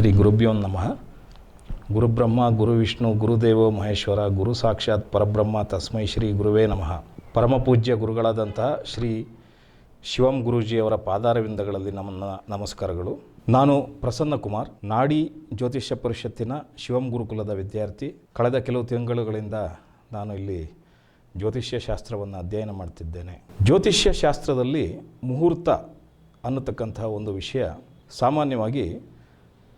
ಶ್ರೀ ಗುರುಭ್ಯೋ ನಮಃ. ಗುರುಬ್ರಹ್ಮ ಗುರು ವಿಷ್ಣು ಗುರುದೇವೋ ಮಹೇಶ್ವರ, ಗುರು ಸಾಕ್ಷಾತ್ ಪರಬ್ರಹ್ಮ ತಸ್ಮೈ ಶ್ರೀ ಗುರುವೇ ನಮಃ. ಪರಮಪೂಜ್ಯ ಗುರುಗಳಾದಂತಹ ಶ್ರೀ ಶಿವಂ ಗುರೂಜಿಯವರ ಪಾದಾರವಿಂದಗಳಲ್ಲಿ ನಮ್ಮ ನಮಸ್ಕಾರಗಳು. ನಾನು ಪ್ರಸನ್ನ ಕುಮಾರ್, ನಾಡಿ ಜ್ಯೋತಿಷ್ಯ ಪರಿಷತ್ತಿನ ಶಿವಂ ಗುರುಕುಲದ ವಿದ್ಯಾರ್ಥಿ. ಕಳೆದ ಕೆಲವು ತಿಂಗಳುಗಳಿಂದ ನಾನು ಇಲ್ಲಿ ಜ್ಯೋತಿಷ್ಯ ಶಾಸ್ತ್ರವನ್ನು ಅಧ್ಯಯನ ಮಾಡ್ತಿದ್ದೇನೆ. ಜ್ಯೋತಿಷ್ಯ ಶಾಸ್ತ್ರದಲ್ಲಿ ಮುಹೂರ್ತ ಅನ್ನತಕ್ಕಂತಹ ಒಂದು ವಿಷಯ ಸಾಮಾನ್ಯವಾಗಿ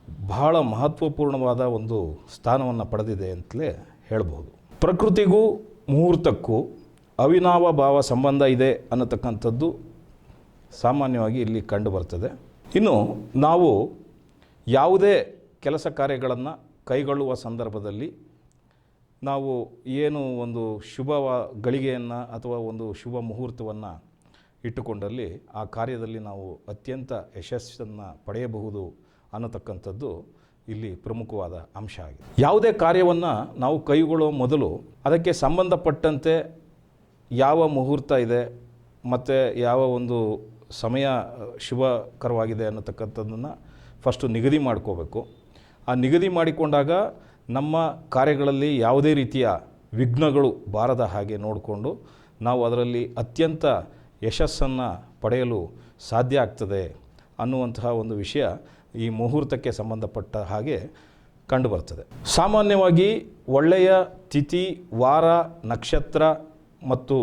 ಬಹಳ ಮಹತ್ವಪೂರ್ಣವಾದ ಒಂದು ಸ್ಥಾನವನ್ನು ಪಡೆದಿದೆ ಅಂತಲೇ ಹೇಳ್ಬೋದು. ಪ್ರಕೃತಿಗೂ ಮುಹೂರ್ತಕ್ಕೂ ಅವಿನಾವ ಭಾವ ಸಂಬಂಧ ಇದೆ ಅನ್ನತಕ್ಕಂಥದ್ದು ಸಾಮಾನ್ಯವಾಗಿ ಇಲ್ಲಿ ಕಂಡು ಬರ್ತದೆ. ಇನ್ನು ನಾವು ಯಾವುದೇ ಕೆಲಸ ಕಾರ್ಯಗಳನ್ನು ಕೈಗೊಳ್ಳುವ ಸಂದರ್ಭದಲ್ಲಿ ನಾವು ಏನು ಒಂದು ಶುಭ ಗಳಿಗೆಯನ್ನು ಅಥವಾ ಒಂದು ಶುಭ ಮುಹೂರ್ತವನ್ನು ಇಟ್ಟುಕೊಂಡಲ್ಲಿ ಆ ಕಾರ್ಯದಲ್ಲಿ ನಾವು ಅತ್ಯಂತ ಯಶಸ್ಸನ್ನು ಪಡೆಯಬಹುದು ಅನ್ನತಕ್ಕಂಥದ್ದು ಇಲ್ಲಿ ಪ್ರಮುಖವಾದ ಅಂಶ ಆಗಿದೆ. ಯಾವುದೇ ಕಾರ್ಯವನ್ನು ನಾವು ಕೈಗೊಳ್ಳುವ ಮೊದಲು ಅದಕ್ಕೆ ಸಂಬಂಧಪಟ್ಟಂತೆ ಯಾವ ಮುಹೂರ್ತ ಇದೆ, ಮತ್ತು ಯಾವ ಒಂದು ಸಮಯ ಶುಭಕರವಾಗಿದೆ ಅನ್ನತಕ್ಕಂಥದ್ದನ್ನು ಫಸ್ಟು ನಿಗದಿ ಮಾಡ್ಕೋಬೇಕು. ಆ ನಿಗದಿ ಮಾಡಿಕೊಂಡಾಗ ನಮ್ಮ ಕಾರ್ಯಗಳಲ್ಲಿ ಯಾವುದೇ ರೀತಿಯ ವಿಘ್ನಗಳು ಬಾರದ ಹಾಗೆ ನೋಡಿಕೊಂಡು ನಾವು ಅದರಲ್ಲಿ ಅತ್ಯಂತ ಯಶಸ್ಸನ್ನು ಪಡೆಯಲು ಸಾಧ್ಯ ಆಗ್ತದೆ ಅನ್ನುವಂತಹ ಒಂದು ವಿಷಯ ಈ ಮುಹೂರ್ತಕ್ಕೆ ಸಂಬಂಧಪಟ್ಟ ಹಾಗೆ ಕಂಡುಬರ್ತದೆ. ಸಾಮಾನ್ಯವಾಗಿ ಒಳ್ಳೆಯ ತಿಥಿ, ವಾರ, ನಕ್ಷತ್ರ ಮತ್ತು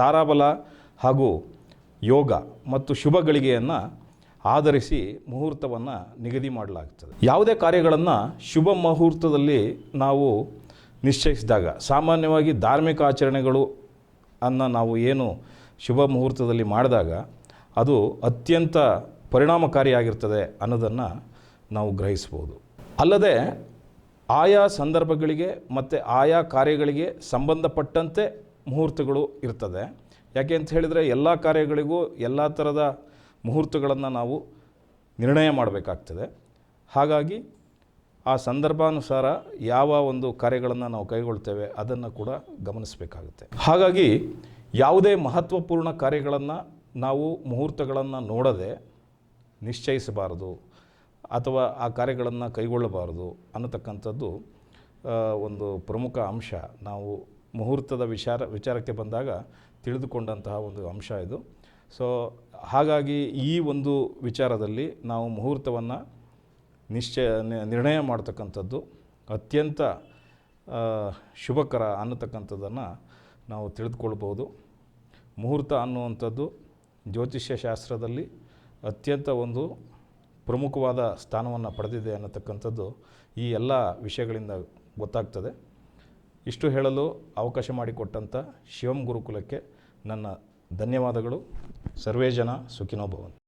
ತಾರಾಬಲ ಹಾಗೂ ಯೋಗ ಮತ್ತು ಶುಭ ಗಳಿಗೆಯನ್ನು ಆಧರಿಸಿ ಮುಹೂರ್ತವನ್ನು ನಿಗದಿ ಮಾಡಲಾಗ್ತದೆ. ಯಾವುದೇ ಕಾರ್ಯಗಳನ್ನು ಶುಭ ಮುಹೂರ್ತದಲ್ಲಿ ನಾವು ನಿಶ್ಚಯಿಸಿದಾಗ, ಸಾಮಾನ್ಯವಾಗಿ ಧಾರ್ಮಿಕ ಆಚರಣೆಗಳು ಅನ್ನು ನಾವು ಏನು ಶುಭ ಮುಹೂರ್ತದಲ್ಲಿ ಮಾಡಿದಾಗ, ಅದು ಅತ್ಯಂತ ಪರಿಣಾಮಕಾರಿಯಾಗಿರ್ತದೆ ಅನ್ನೋದನ್ನು ನಾವು ಗ್ರಹಿಸ್ಬೋದು. ಅಲ್ಲದೆ ಆಯಾ ಸಂದರ್ಭಗಳಿಗೆ ಮತ್ತು ಆಯಾ ಕಾರ್ಯಗಳಿಗೆ ಸಂಬಂಧಪಟ್ಟಂತೆ ಮುಹೂರ್ತಗಳು ಇರ್ತದೆ. ಯಾಕೆ ಅಂತ ಹೇಳಿದರೆ ಎಲ್ಲ ಕಾರ್ಯಗಳಿಗೂ ಎಲ್ಲ ಥರದ ಮುಹೂರ್ತಗಳನ್ನು ನಾವು ನಿರ್ಣಯ ಮಾಡಬೇಕಾಗ್ತದೆ. ಹಾಗಾಗಿ ಆ ಸಂದರ್ಭಾನುಸಾರ ಯಾವ ಒಂದು ಕಾರ್ಯಗಳನ್ನು ನಾವು ಕೈಗೊಳ್ತೇವೆ ಅದನ್ನು ಕೂಡ ಗಮನಿಸಬೇಕಾಗುತ್ತೆ. ಹಾಗಾಗಿ ಯಾವುದೇ ಮಹತ್ವಪೂರ್ಣ ಕಾರ್ಯಗಳನ್ನು ನಾವು ಮುಹೂರ್ತಗಳನ್ನು ನೋಡದೆ ನಿಶ್ಚಯಿಸಬಾರದು ಅಥವಾ ಆ ಕಾರ್ಯಗಳನ್ನು ಕೈಗೊಳ್ಳಬಾರದು ಅನ್ನತಕ್ಕಂಥದ್ದು ಒಂದು ಪ್ರಮುಖ ಅಂಶ. ನಾವು ಮುಹೂರ್ತದ ವಿಚಾರ, ವಿಚಾರಕ್ಕೆ ಬಂದಾಗ ತಿಳಿದುಕೊಂಡಂತಹ ಒಂದು ಅಂಶ ಇದು. ಸೊ ಹಾಗಾಗಿ ಈ ಒಂದು ವಿಚಾರದಲ್ಲಿ ನಾವು ಮುಹೂರ್ತವನ್ನು ನಿಶ್ಚಯ ನಿರ್ಣಯ ಮಾಡ್ತಕ್ಕಂಥದ್ದು ಅತ್ಯಂತ ಶುಭಕರ ಅನ್ನತಕ್ಕಂಥದ್ದನ್ನು ನಾವು ತಿಳಿದುಕೊಳ್ಬೋದು ಮುಹೂರ್ತ ಅನ್ನುವಂಥದ್ದು ಜ್ಯೋತಿಷ್ಯ ಶಾಸ್ತ್ರದಲ್ಲಿ ಅತ್ಯಂತ ಒಂದು ಪ್ರಮುಖವಾದ ಸ್ಥಾನವನ್ನು ಪಡೆದಿದೆ ಅನ್ನತಕ್ಕಂಥದ್ದು ಈ ಎಲ್ಲ ವಿಷಯಗಳಿಂದ ಗೊತ್ತಾಗ್ತದೆ. ಇಷ್ಟು ಹೇಳಲು ಅವಕಾಶ ಮಾಡಿಕೊಟ್ಟಂಥ ಶಿವಂ ಗುರುಕುಲಕ್ಕೆ ನನ್ನ ಧನ್ಯವಾದಗಳು. ಸರ್ವೇ ಜನ ಸುಖಿನೋ ಭವಂತು.